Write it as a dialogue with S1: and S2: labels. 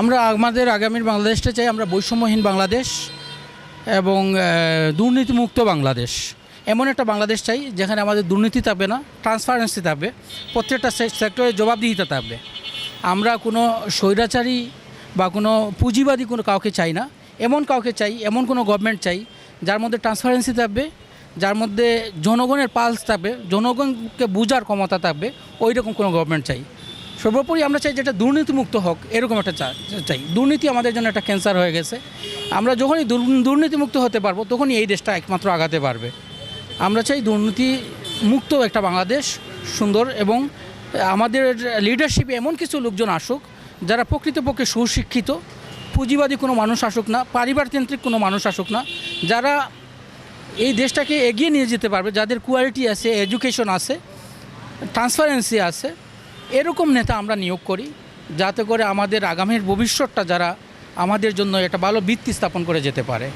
S1: আমরা আমাদের আগামীর বাংলাদেশটা চাই আমরা বৈষম্যহীন বাংলাদেশ এবং দুর্নীতিমুক্ত বাংলাদেশ। এমন একটা বাংলাদেশ চাই যেখানে আমাদের দুর্নীতি থাকবে না ট্রান্সপারেন্সি থাকবে, প্রত্যেকটা সেক্টরে জবাবদিহিতা থাকবে। আমরা কোনো স্বৈরাচারী বা কোনো পুঁজিবাদী কোনো কাউকে চাই না। এমন কাউকে চাই, এমন কোনো গভর্নমেন্ট চাই যার মধ্যে ট্রান্সপারেন্সি থাকবে, যার মধ্যে জনগণের পালস থাকবে, জনগণকে বোঝার ক্ষমতা থাকবে ওই রকম কোনো গভর্নমেন্ট চাই। সর্বোপরি আমরা চাই যেটা দুর্নীতিমুক্ত হোক, এরকম একটা চাই। দুর্নীতি আমাদের জন্য একটা ক্যান্সার হয়ে গেছে। আমরা যখনই দুর্নীতিমুক্ত হতে পারব, তখনই এই দেশটা একমাত্র আগাতে পারবে। আমরা চাই দুর্নীতি মুক্ত একটা বাংলাদেশ সুন্দর এবং আমাদের লিডারশিপে এমন কিছু লোকজন আসুক, যারা প্রকৃতপক্ষে সুশিক্ষিত, পুঁজিবাদী কোনো মানুষ আসুক না পারিবারতান্ত্রিক কোনো মানুষ আসুক না, যারা এই দেশটাকে এগিয়ে নিয়ে যেতে পারবে, যাদের কোয়ালিটি আছে এডুকেশন আছে ট্রান্সপারেন্সি আছে এরকম নেতা আমরা নিয়োগ করি, যাতে করে আমাদের আগামীর ভবিষ্যৎটা যারা আমাদের জন্য একটা ভালো ভিত্তি স্থাপন করে যেতে পারে।